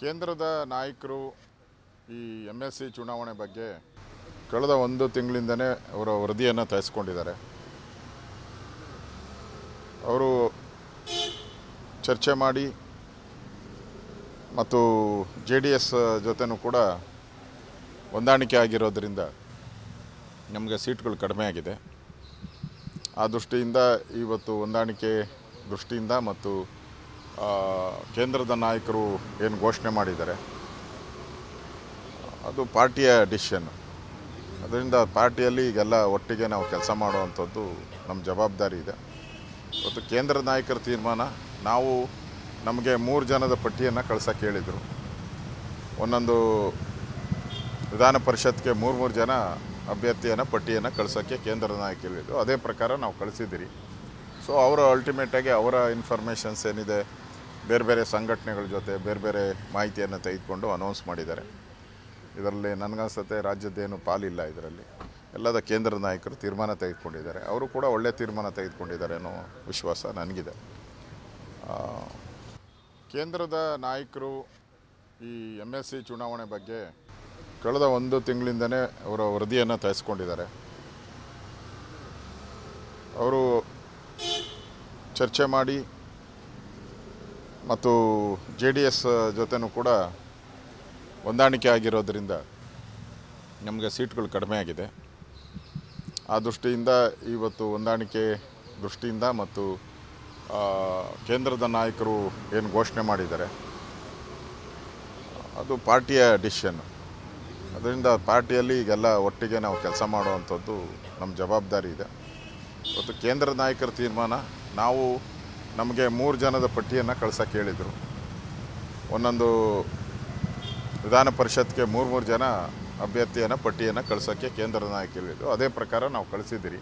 ಕೇಂದ್ರದ ನಾಯಕರು ಈ ಎಂ ಎಸ್ ಸಿ ಚುನಾವಣೆ ಬಗ್ಗೆ ಕಳೆದ ಒಂದು ತಿಂಗಳಿಂದನೇ ಅವರ ವರದಿಯನ್ನು ತಯಿಸ್ಕೊಂಡಿದ್ದಾರೆ ಅವರು ಚರ್ಚೆ ಮಾಡಿ ಮತ್ತು ಜೆ ಡಿ ಎಸ್ ಜೊತೆನೂ ಕೂಡ ಹೊಂದಾಣಿಕೆ ಆಗಿರೋದರಿಂದ ನಮಗೆ ಸೀಟ್ಗಳು ಕಡಿಮೆ ಆಗಿದೆ. ಆ ದೃಷ್ಟಿಯಿಂದ ಇವತ್ತು ಹೊಂದಾಣಿಕೆ ದೃಷ್ಟಿಯಿಂದ ಮತ್ತು ಕೇಂದ್ರದ ನಾಯಕರು ಏನು ಘೋಷಣೆ ಮಾಡಿದ್ದಾರೆ? ಅದು ಪಾರ್ಟಿಯ ಡಿಸಿಷನ್. ಅದರಿಂದ ಪಾರ್ಟಿಯಲ್ಲಿ ಈಗೆಲ್ಲ ಒಟ್ಟಿಗೆ ನಾವು ಕೆಲಸ ಮಾಡುವಂಥದ್ದು ನಮ್ಮ ಜವಾಬ್ದಾರಿ ಇದೆ. ಇವತ್ತು ಕೇಂದ್ರ ನಾಯಕರ ತೀರ್ಮಾನ, ನಾವು ನಮಗೆ ಮೂರು ಜನದ ಪಟ್ಟಿಯನ್ನು ಕಳ್ಸೋಕ್ಕೆ ಹೇಳಿದರು. ಒಂದೊಂದು ವಿಧಾನ ಪರಿಷತ್ಗೆ ಮೂರು ಮೂರು ಜನ ಅಭ್ಯರ್ಥಿಯನ್ನು ಪಟ್ಟಿಯನ್ನು ಕಳ್ಸೋಕ್ಕೆ ಕೇಂದ್ರ ನಾಯಕರು ಹೇಳಿದ್ರು. ಅದೇ ಪ್ರಕಾರ ನಾವು ಕಳಿಸಿದ್ದೀರಿ. ಸೊ ಅವರು ಅಲ್ಟಿಮೇಟಾಗಿ ಅವರ ಇನ್ಫಾರ್ಮೇಷನ್ಸ್ ಏನಿದೆ ಬೇರೆ ಬೇರೆ ಸಂಘಟನೆಗಳ ಜೊತೆ ಬೇರೆ ಬೇರೆ ಮಾಹಿತಿಯನ್ನು ತೆಗೆದುಕೊಂಡು ಅನೌನ್ಸ್ ಮಾಡಿದ್ದಾರೆ. ಇದರಲ್ಲಿ ನನಗನ್ಸುತ್ತೆ ರಾಜ್ಯದ್ದೇನು ಪಾಲಿಲ್ಲ ಇದರಲ್ಲಿ. ಎಲ್ಲದ ಕೇಂದ್ರ ನಾಯಕರು ತೀರ್ಮಾನ ತೆಗೆದುಕೊಂಡಿದ್ದಾರೆ. ಅವರು ಕೂಡ ಒಳ್ಳೆಯ ತೀರ್ಮಾನ ತೆಗೆದುಕೊಂಡಿದ್ದಾರೆ ಅನ್ನೋ ವಿಶ್ವಾಸ ನನಗಿದೆ. ಕೇಂದ್ರದ ನಾಯಕರು ಈ ಎಂ ಎಸ್ ಸಿ ಚುನಾವಣೆ ಬಗ್ಗೆ ಕಳೆದ ಒಂದು ತಿಂಗಳಿಂದನೇ ಅವರ ವರದಿಯನ್ನು ತರಿಸ್ಕೊಂಡಿದ್ದಾರೆ. ಅವರು ಚರ್ಚೆ ಮಾಡಿ ಮತ್ತು ಜೆ ಡಿ ಎಸ್ ಜೊತೆನೂ ಕೂಡ ಹೊಂದಾಣಿಕೆ ಆಗಿರೋದರಿಂದ ನಮಗೆ ಸೀಟ್ಗಳು ಕಡಿಮೆ ಆಗಿದೆ. ಆ ದೃಷ್ಟಿಯಿಂದ ಇವತ್ತು ಹೊಂದಾಣಿಕೆ ದೃಷ್ಟಿಯಿಂದ ಮತ್ತು ಕೇಂದ್ರದ ನಾಯಕರು ಏನು ಘೋಷಣೆ ಮಾಡಿದ್ದಾರೆ, ಅದು ಪಾರ್ಟಿಯ ಡಿಸಿಷನ್. ಅದರಿಂದ ಪಾರ್ಟಿಯಲ್ಲಿ ಈಗೆಲ್ಲ ಒಟ್ಟಿಗೆ ನಾವು ಕೆಲಸ ಮಾಡುವಂಥದ್ದು ನಮ್ಮ ಜವಾಬ್ದಾರಿ ಇದೆ. ಇವತ್ತು ಕೇಂದ್ರ ನಾಯಕರ ತೀರ್ಮಾನ, ನಾವು ನಮಗೆ ಮೂರು ಜನದ ಪಟ್ಟಿಯನ್ನು ಕಳ್ಸೋಕೆ ಹೇಳಿದರು. ಒಂದೊಂದು ವಿಧಾನ ಪರಿಷತ್ಗೆ ಮೂರು ಮೂರು ಜನ ಅಭ್ಯರ್ಥಿಯನ್ನು ಪಟ್ಟಿಯನ್ನು ಕಳ್ಸೋಕ್ಕೆ ಕೇಂದ್ರ ನಾಯಕ ಹೇಳಿದರು. ಅದೇ ಪ್ರಕಾರ ನಾವು ಕಳಿಸಿದ್ದೀರಿ.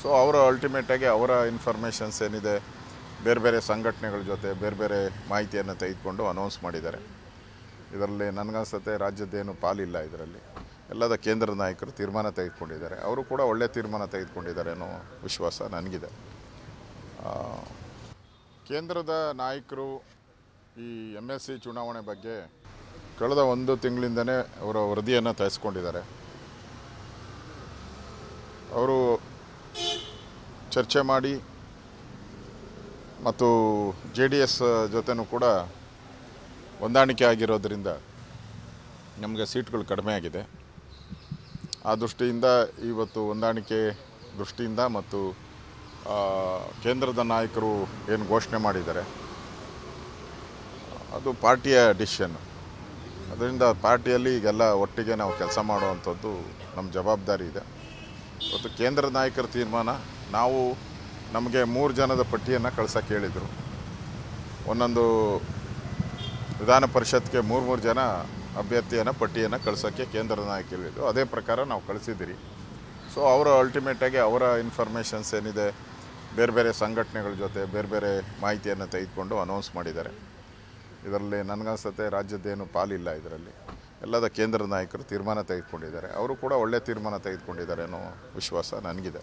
ಸೊ ಅವರು ಅಲ್ಟಿಮೇಟಾಗಿ ಅವರ ಇನ್ಫಾರ್ಮೇಷನ್ಸ್ ಏನಿದೆ, ಬೇರೆ ಬೇರೆ ಸಂಘಟನೆಗಳ ಜೊತೆ ಬೇರೆ ಬೇರೆ ಮಾಹಿತಿಯನ್ನು ತೆಗೆದುಕೊಂಡು ಅನೌನ್ಸ್ ಮಾಡಿದ್ದಾರೆ. ಇದರಲ್ಲಿ ನನಗನ್ಸತ್ತೆ ರಾಜ್ಯದ್ದೇನು ಪಾಲಿಲ್ಲ ಇದರಲ್ಲಿ. ಎಲ್ಲದ ಕೇಂದ್ರ ನಾಯಕರು ತೀರ್ಮಾನ ತೆಗೆದುಕೊಂಡಿದ್ದಾರೆ. ಅವರು ಕೂಡ ಒಳ್ಳೆಯ ತೀರ್ಮಾನ ತೆಗೆದುಕೊಂಡಿದ್ದಾರೆ ಅನ್ನೋ ವಿಶ್ವಾಸ ನನಗಿದೆ. ಕೇಂದ್ರದ ನಾಯಕರು ಈ ಎಂ ಎಸ್ ಸಿ ಚುನಾವಣೆ ಬಗ್ಗೆ ಕಳೆದ ಒಂದು ತಿಂಗಳಿಂದನೇ ಅವರ ವರದಿಯನ್ನು ತಯಿಸ್ಕೊಂಡಿದ್ದಾರೆ ಅವರು ಚರ್ಚೆ ಮಾಡಿ ಮತ್ತು ಜೆ ಡಿ ಎಸ್ ಜೊತೆನೂ ಕೂಡ ಹೊಂದಾಣಿಕೆ ಆಗಿರೋದ್ರಿಂದ ನಮಗೆ ಸೀಟ್ಗಳು ಕಡಿಮೆ ಆಗಿದೆ. ಆ ದೃಷ್ಟಿಯಿಂದ ಇವತ್ತು ಹೊಂದಾಣಿಕೆ ದೃಷ್ಟಿಯಿಂದ ಮತ್ತು ಕೇಂದ್ರದ ನಾಯಕರು ಏನು ಘೋಷಣೆ ಮಾಡಿದ್ದಾರೆ? ಅದು ಪಾರ್ಟಿಯ ಡಿಸಿಷನ್. ಅದರಿಂದ ಪಾರ್ಟಿಯಲ್ಲಿ ಈಗೆಲ್ಲ ಒಟ್ಟಿಗೆ ನಾವು ಕೆಲಸ ಮಾಡುವಂಥದ್ದು ನಮ್ಮ ಜವಾಬ್ದಾರಿ ಇದೆ. ಇವತ್ತು ಕೇಂದ್ರ ನಾಯಕರ ತೀರ್ಮಾನ, ನಾವು ನಮಗೆ ಮೂರು ಜನದ ಪಟ್ಟಿಯನ್ನು ಕಳ್ಸೋಕ್ಕೆ ಹೇಳಿದರು. ಒಂದೊಂದು ವಿಧಾನ ಪರಿಷತ್ಗೆ ಮೂರು ಮೂರು ಜನ ಅಭ್ಯರ್ಥಿಯನ್ನು ಪಟ್ಟಿಯನ್ನು ಕಳ್ಸೋಕ್ಕೆ ಕೇಂದ್ರ ನಾಯಕರು ಹೇಳಿದ್ರು. ಅದೇ ಪ್ರಕಾರ ನಾವು ಕಳಿಸಿದ್ದೀರಿ. ಸೊ ಅವರು ಅಲ್ಟಿಮೇಟಾಗಿ ಅವರ ಇನ್ಫಾರ್ಮೇಷನ್ಸ್ ಏನಿದೆ, ಬೇರೆ ಬೇರೆ ಸಂಘಟನೆಗಳ ಜೊತೆ ಬೇರೆ ಬೇರೆ ಮಾಹಿತಿಯನ್ನು ತೆಗೆದುಕೊಂಡು ಅನೌನ್ಸ್ ಮಾಡಿದ್ದಾರೆ. ಇದರಲ್ಲಿ ನನಗನ್ಸುತ್ತೆ ರಾಜ್ಯದ್ದೇನು ಪಾಲಿಲ್ಲ ಇದರಲ್ಲಿ. ಎಲ್ಲದ ಕೇಂದ್ರ ನಾಯಕರು ತೀರ್ಮಾನ ತೆಗೆದುಕೊಂಡಿದ್ದಾರೆ. ಅವರು ಕೂಡ ಒಳ್ಳೆಯ ತೀರ್ಮಾನ ತೆಗೆದುಕೊಂಡಿದ್ದಾರೆ ಅನ್ನೋ ವಿಶ್ವಾಸ ನನಗಿದೆ.